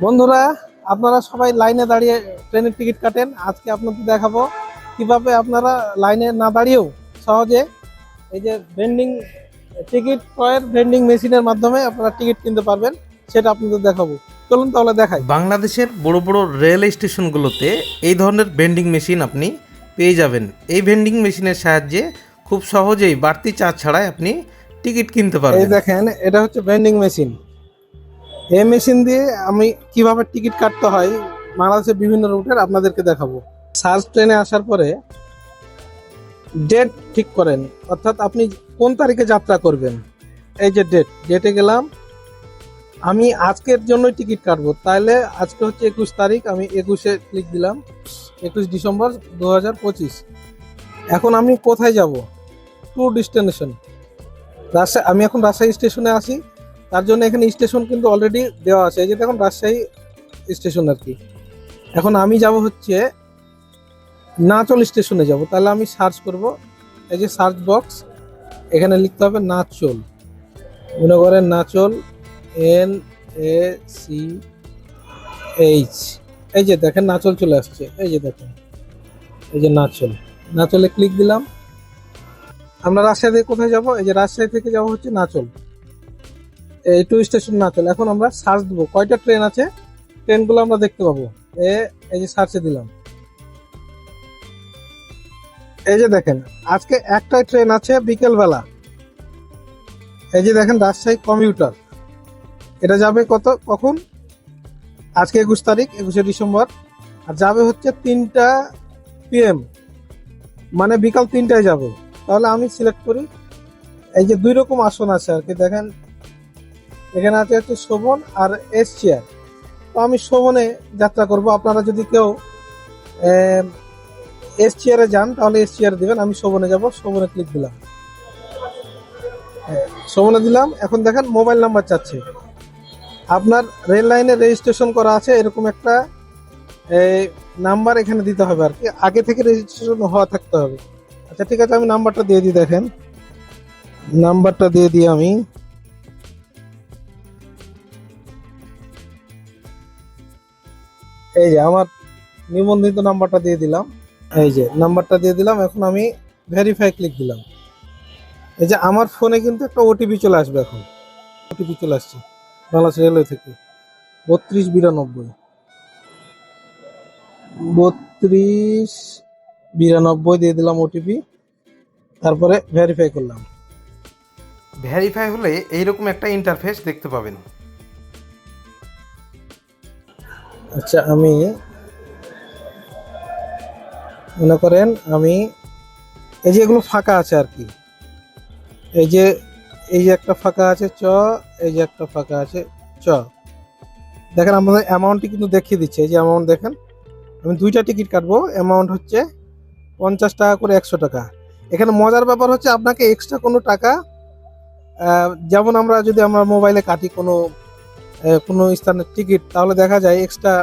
বন্ধুরা আপনারা সবাই লাইনে দাঁড়িয়ে ট্রেনের টিকিট কাটেন। আজকে আপনাদের দেখাবো কীভাবে আপনারা লাইনে না দাঁড়িয়েও সহজে এই যে ভেন্ডিং টিকিট ক্রয়ের ভেন্ডিং মেশিনের মাধ্যমে আপনারা টিকিট কিনতে পারবেন সেটা আপনাদের দেখাবো। চলুন তাহলে দেখাই। বাংলাদেশের বড় বড় রেল স্টেশনগুলোতে এই ধরনের ভেন্ডিং মেশিন আপনি পেয়ে যাবেন। এই ভেন্ডিং মেশিনের সাহায্যে খুব সহজেই বাড়তি চার্জ ছাড়াই আপনি টিকিট কিনতে পারবেন। এই দেখেন এটা হচ্ছে ভেন্ডিং মেশিন এই মেশিন দিয়ে আমি কীভাবে টিকিট কাটতে হয়, বাংলাদেশের বিভিন্ন রুটের আপনাদেরকে দেখাবো। সার্চ ট্রেনে আসার পরে ডেট ঠিক করেন, অর্থাৎ আপনি কোন তারিখে যাত্রা করবেন। এই যে ডেট ডেটে গেলাম, আমি আজকের জন্যই টিকিট কাটবো। তাহলে আজকে হচ্ছে একুশ তারিখ, আমি একুশে ক্লিক দিলাম, একুশ ডিসেম্বর দু হাজার পঁচিশ। এখন আমি কোথায় যাব? টু ডেস্টিনেশন রাজশাহী আমি এখন রাজশাহী স্টেশনে আছি। তার জন্য এখানে স্টেশন কিন্তু অলরেডি দেওয়া আছে। এই যে দেখুন, রাজশাহী স্টেশন আর কি। এখন আমি যাব হচ্ছে নাচল স্টেশনে যাব। তাহলে আমি সার্চ করব। এই যে সার্চ বক্স এখানে লিখতে হবে নাচল। মনে করেন Nachol N A C H এই যে দেখেন, নাচল চলে আসছে। এই যে দেখেন, এই যে নাচল। নাচলে ক্লিক দিলাম। আমরা রাজশাহী থেকে কোথায় যাব? এই যে রাজশাহী থেকে যাব হচ্ছে নাচল। টু স্টেশন নাচল এখন আমরা সার্চ দেবো। কয়টা ট্রেন আছে? ট্রেনগুলো আমরা দেখতে পাবো। এ, এই যে সার্চে দিলাম। এই যে দেখেন, আজকে একটাই ট্রেন আছে বিকেলবেলা। এই যে দেখেন, রাজশাহী কমিউটার এটা যাবে কত, কখন? আজকে একুশ তারিখ, একুশে ডিসেম্বর। আর যাবে হচ্ছে তিনটা পিএম মানে বিকাল তিনটায় যাবে। তাহলে আমি সিলেক্ট করি। এই যে দুই রকম আসন আছে আর কি। দেখেন এখানে আছে হচ্ছে শোভন আর এস চেয়ার তো আমি শোভনে যাত্রা করব। আপনারা যদি কেউ এস চেয়ারে যান তাহলে এস চেয়ারে দিবেন। আমি শোভনে যাব। শোভনে ক্লিক দিলাম। হ্যাঁ, শোভনে দিলাম। এখন দেখেন মোবাইল নাম্বার চাচ্ছে। আপনার রেল লাইনে রেজিস্ট্রেশন করা আছে এরকম একটা নাম্বার এখানে দিতে হবে আর কি। আগে থেকে রেজিস্ট্রেশন হওয়া থাকতে হবে। আচ্ছা ঠিক আছে আমি নাম্বারটা দিয়ে দিই দেখেন। নাম্বারটা দিয়ে দিই আমি। এই যে আমার নিবন্ধিত নাম্বারটা দিয়ে দিলাম। এই যে নাম্বারটা দিয়ে দিলাম, এখন আমি ভেরিফাই ক্লিক দিলাম। এই যে আমার ফোনে কিন্তু একটা ওটিপি চলে আসবে এখন। ওটিপি চলে আসছে, বাংলাদেশ রেলওয়ে থেকে। বত্রিশ বিরানব্বই। বত্রিশ বিরানব্বই দিয়ে দিলাম ওটিপি তারপরে ভেরিফাই করলাম। ভেরিফাই হলে এইরকম একটা ইন্টারফেস দেখতে পাবেন। আচ্ছা আমি মনে করেন আমি এই যে এগুলো ফাঁকা আছে আর কি। এই যে এই যে একটা ফাঁকা আছে চ, এই যে একটা ফাঁকা আছে চ। দেখেন আমাদের অ্যামাউন্টটি কিন্তু দেখিয়ে দিচ্ছে, এই যে অ্যামাউন্ট দেখেন, আমি দুইটা টিকিট কাটবো অ্যামাউন্ট হচ্ছে পঞ্চাশ টাকা করে একশো টাকা। এখানে মজার ব্যাপার হচ্ছে আপনাকে এক্সট্রা কোনো টাকা যেমন আমরা যদি আমরা মোবাইলে কাটি কোনো কোনো স্থানের টিকিট, তাহলে দেখা যায় এক্সট্রা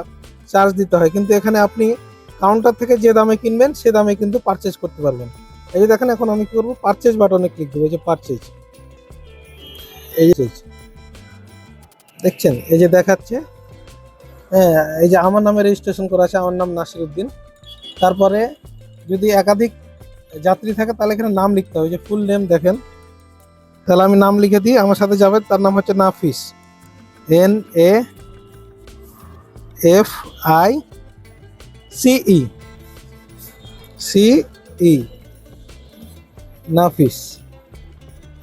চার্জ দিতে হয়। কিন্তু এখানে আপনি কাউন্টার থেকে যে দামে কিনবেন, সে দামে কিন্তু পারচেজ করতে পারবেন। এই যে দেখেন, এখন আমি কি করব? পারচেজ বাটনে ক্লিক দেবো এই যে পারচেজ এই যে দেখছেন? এই যে দেখাচ্ছে। হ্যাঁ এই যে আমার নামে রেজিস্ট্রেশন করা আছে, আমার নাম নাসির উদ্দিন তারপরে যদি একাধিক যাত্রী থাকে, তাহলে এখানে নাম লিখতে হবে। যে ফুল নেম দেখেন। তাহলে আমি নাম লিখে দিই। আমার সাথে যাবে, তার নাম হচ্ছে Nafis. N A F I C C Nafis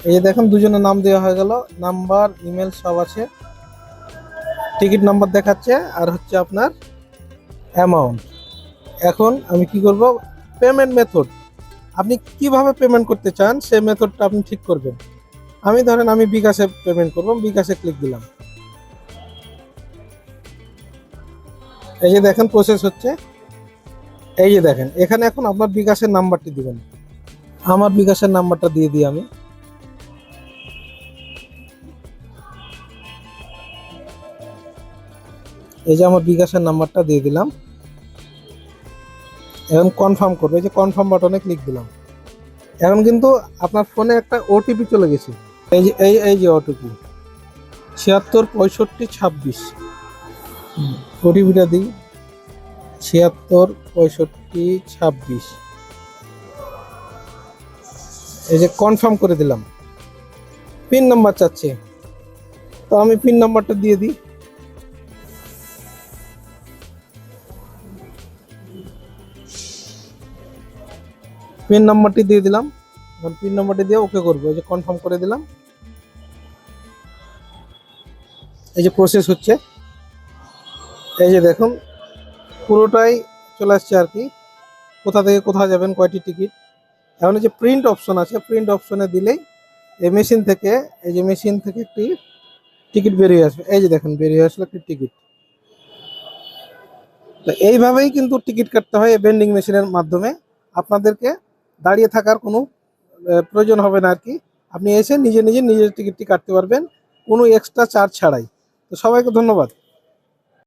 এই দেখেন, দুজনের নাম দেওয়া হয়ে গেল। নাম্বার, ইমেল সব আছে। টিকিট নাম্বার দেখাচ্ছে, আর হচ্ছে আপনার অ্যামাউন্ট। এখন আমি কি করব? Payment method. আপনি কীভাবে পেমেন্ট করতে চান সেই মেথডটা আপনি ঠিক করবেন। আমি ধরেন আমি বিকাশে পেমেন্ট করব, বিকাশে ক্লিক দিলাম। এই যে দেখেন প্রসেস হচ্ছে। এই যে দেখেন, এখানে এখন আপনার বিকাশের নাম্বারটি দিবেন। আমার বিকাশের নাম্বারটা দিয়ে দিই আমি। এই যে আমার বিকাশের নাম্বারটা দিয়ে দিলাম। এখন কনফার্ম করবে। এই যে কনফার্ম বাটনে ক্লিক দিলাম। এখন কিন্তু আপনার ফোনে একটা ওটিপি চলে গেছে। এই যে, এই এই যে ওটিপি ছিয়াত্তর পঁয়ষট্টি ছাব্বিশ। ওটিপিটা ছিয়াত্তর, পঁয়ষট্টি, ছাব্বিশ। এই যে কনফার্ম করে দিলাম। পিন নাম্বার চাচ্ছে। তো আমি পিন নাম্বারটা দিয়ে দিই। পিন নাম্বারটি দিয়ে দিলাম। এখন পিন নাম্বারটি দিয়ে ওকে করব। এই যে কনফার্ম করে দিলাম। এই যে প্রসেস হচ্ছে। এই যে দেখুন, পুরোটাই চলে আসছে আর কি। কোথা থেকে কোথায় যাবেন, কয়টি টিকিট? এখন যে প্রিন্ট অপশন আছে প্রিন্ট অপশনে দিলেই এই মেশিন থেকে, এই যে মেশিন থেকে একটি টিকিট বেরিয়ে আসবে। এই যে দেখেন, বেরিয়ে আসলো একটি টিকিট। তো এইভাবেই কিন্তু টিকিট কাটতে হয় এই ভেন্ডিং মেশিনের মাধ্যমে। আপনাদেরকে দাঁড়িয়ে থাকার কোনো প্রয়োজন হবে না আর কি। আপনি এসে নিজে নিজে নিজের টিকিটটি কাটতে পারবেন, কোনো এক্সট্রা চার্জ ছাড়াই। তো সবাইকে ধন্যবাদ।